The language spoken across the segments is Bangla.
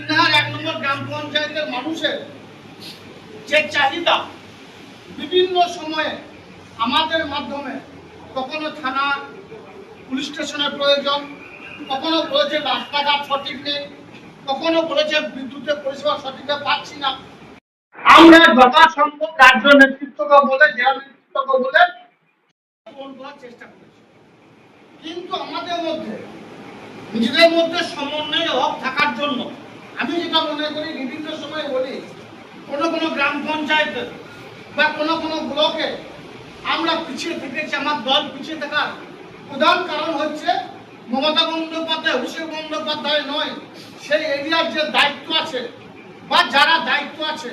গ্রাম পঞ্চায়েতের মানুষের যে চাহিদা বিভিন্ন সময়ে আমাদের মাধ্যমে কখনো থানা, পুলিশ স্টেশনের প্রয়োজন, কখনো বলেছে রাস্তাঘাট সঠিক নেই, কখনো বলেছে বিদ্যুতের পরিষেবা সঠিকভাবে পাচ্ছি না। আমরা যথাসম্ভব রাজ্য নেতৃত্বকে বলে জেলা নেতৃত্বকে বলে চেষ্টা করেছি। কিন্তু আমাদের মধ্যে, নিজেদের মধ্যে সমন্বয়ের অভাব থাকার জন্য আমি যেটা মনে করি, বিভিন্ন সময় বলি, কোনো কোনো গ্রাম পঞ্চায়েতে বা কোনো কোনো ব্লকে আমরা পিছিয়ে থেকেছি, আমার দল পিছিয়ে থাকার প্রধান কারণ হচ্ছে মমতা বন্দ্যোপাধ্যায়, অভিষেক বন্দ্যোপাধ্যায় নয়, সেই এরিয়ার যে দায়িত্ব আছে বা যারা দায়িত্ব আছে,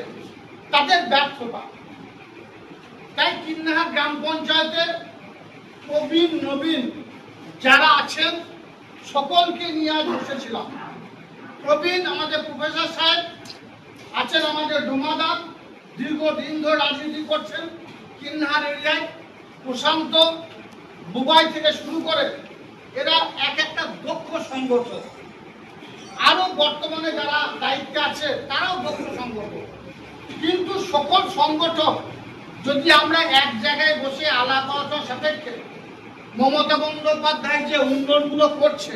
তাদের ব্যর্থতা। তাই কিন্নাহা গ্রাম পঞ্চায়েতের প্রবীণ, নবীন যারা আছেন, সকলকে নিয়ে আজ বসেছিলাম। প্রবীণ আমাদের প্রফেসর সাহেব আছেন আমাদের ডোমাদা দীর্ঘদিন ধরে রাজনীতি করছেন, কিন্নাহার এরিয়ায়, প্রশান্ত বুবাই থেকে শুরু করে এরা এক একটা দক্ষ সংগঠন আরও বর্তমানে যারা দায়িত্বে আছে, তারাও দক্ষ সংগঠন কিন্তু সকল সংগঠন যদি আমরা এক জায়গায় বসে আলাপ আলোচনা সাপেক্ষে মমতা বন্দ্যোপাধ্যায় যে উন্নয়নগুলো করছে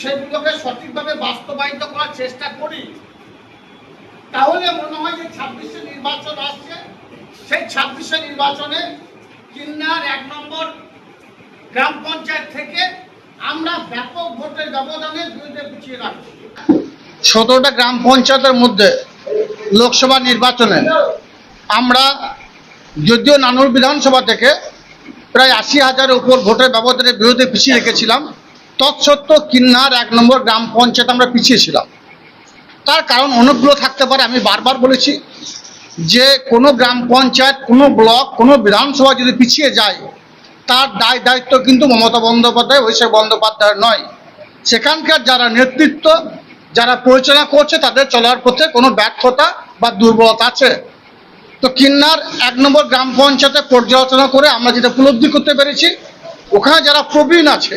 সেগুলোকে সঠিকভাবে বাস্তবায়িত করার চেষ্টা করি। তাহলে মনে হয় যে ছাব্বিশে নির্বাচন আসছে। সেই ছাব্বিশে নির্বাচনে কিন্নার এক নম্বর গ্রাম পঞ্চায়েত থেকে আমরা ব্যাপক ভোটের ব্যবধানে বিরুদ্ধে পিছিয়ে রাখব সতেরোটা গ্রাম পঞ্চায়েতের মধ্যে লোকসভা নির্বাচনে আমরা যদিও নানুর বিধানসভা থেকে প্রায় আশি হাজারের উপর ভোটের ব্যবধানে বিরুদ্ধে পিছিয়ে রেখেছিলাম তৎসত্ত্বেও কিন্নার এক নম্বর গ্রাম পঞ্চায়েত আমরা পিছিয়েছিলাম তার কারণ অনেকগুলো থাকতে পারে, আমি বারবার বলেছি যে কোনো গ্রাম পঞ্চায়েত, কোনো ব্লক, কোনো বিধানসভা যদি পিছিয়ে যায়, তার দায় দায়িত্ব কিন্তু মমতা বন্দ্যোপাধ্যায়, অভিষেক বন্দ্যোপাধ্যায়ের নয়। সেখানকার যারা নেতৃত্ব, যারা পরিচালনা করছে, তাদের চলার পথে কোনো ব্যর্থতা বা দুর্বলতা আছে। তো কিন্নার এক নম্বর গ্রাম পঞ্চায়েতে পর্যালোচনা করে আমরা যেটা উপলব্ধি করতে পেরেছি, ওখানে যারা প্রবীণ আছে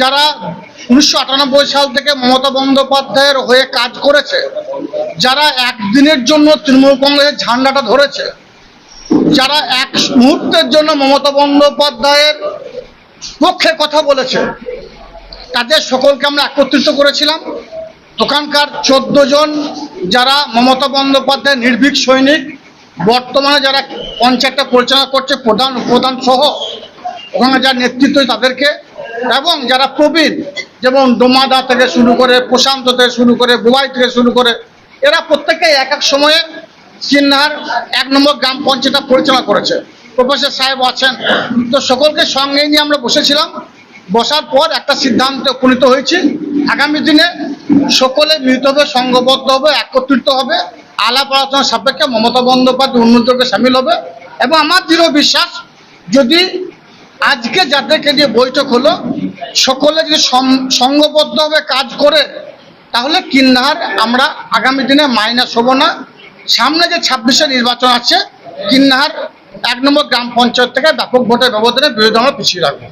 যারা উনিশশো আটানব্বই সাল থেকে মমতা বন্দ্যোপাধ্যায়ের হয়ে কাজ করেছে, যারা একদিনের জন্য তৃণমূল কংগ্রেসের ঝান্ডাটা ধরেছে, যারা এক মুহূর্তের জন্য মমতা বন্দ্যোপাধ্যায়ের পক্ষে কথা বলেছে, তাদের সকলকে আমরা একত্রিত করেছিলাম। ওখানকার চোদ্দ জন যারা মমতা বন্দ্যোপাধ্যায় নির্ভীক সৈনিক, বর্তমানে যারা পঞ্চায়েতটা পরিচালনা করছে প্রধান উপপ্রধান সহ, ওখানে যার নেতৃত্ব তাদেরকে এবং যারা প্রবীণ, যেমন ডোমাদা থেকে শুরু করে, প্রশান্ত থেকে শুরু করে, বুবাই থেকে শুরু করে, এরা প্রত্যেকে এক এক সময়ে চিন্নার এক নম্বর গ্রাম পঞ্চায়েতটা পরিচালনা করেছে। প্রফেসর সাহেব আছেন। তো সকলকে সঙ্গে নিয়ে আমরা বসেছিলাম। বসার পর একটা সিদ্ধান্তে উপনীত হয়েছি। আগামী দিনে সকলে মিলিত হবে সংঘবদ্ধ হবে একত্রিত হবে। আলাপ আলোচনা সাপেক্ষে মমতা বন্দ্যোপাধ্যায় উন্নতকে সামিল হবে। এবং আমার দৃঢ় বিশ্বাস, যদি আজকে যাদেরকে নিয়ে বৈঠক হলো সকলে যদি সংঘবদ্ধভাবে কাজ করে তাহলে কিন্নার আমরা আগামী দিনে মাইনাস হব না। সামনে যে ছাব্বিশে নির্বাচন আছে কিন্নার এক নম্বর গ্রাম পঞ্চায়েত থেকে ব্যাপক ভোটের ব্যবধানে বিরোধী আমরা পিছিয়ে রাখব।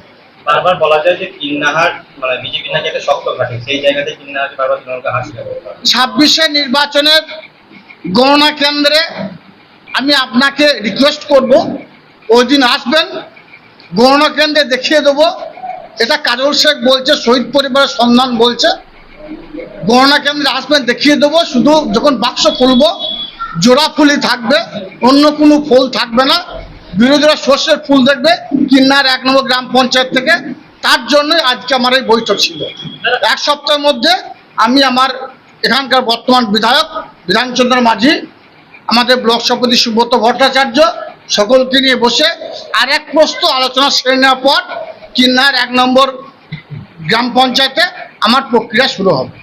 বারবার বলা যায় যে কিন্নাহার মানে বিজেপি নাকি একটা শক্ত ঘাটে সেই জায়গাতে কিন্নাহারকে বারবার তৃণমূলকে হাসি ছাব্বিশে নির্বাচনের গণনা কেন্দ্রে আমি আপনাকে রিকোয়েস্ট করব ওই দিন আসবেন গণনা কেন্দ্রে দেখিয়ে দেবো এটা কাজল শেখ বলছে, শহীদ পরিবারের সন্ধান বলছে। গণনা কেন্দ্রে আসবেন দেখিয়ে দেবো, শুধু যখন বাক্স খুলবো, জোড়া ফুলই থাকবে, অন্য কোনো ফুল থাকবে না। বিরোধীরা সর্ষের ফুল দেখবে, কিন্নার এক নম্বর গ্রাম পঞ্চায়েত থেকে। তার জন্যই আজকে আমার এই বৈঠক ছিল। এক সপ্তাহের মধ্যে আমি আমার এখানকার বর্তমান বিধায়ক, বিধানচন্দ্র মাঝি, আমাদের ব্লক সভাপতি সুব্রত ভট্টাচার্য, সকলকে নিয়ে বসে আর এক প্রস্ত আলোচনা সেরে নেওয়ার পর কিন্নার এক নম্বর গ্রাম পঞ্চায়েতে আমার প্রক্রিয়া শুরু হবে।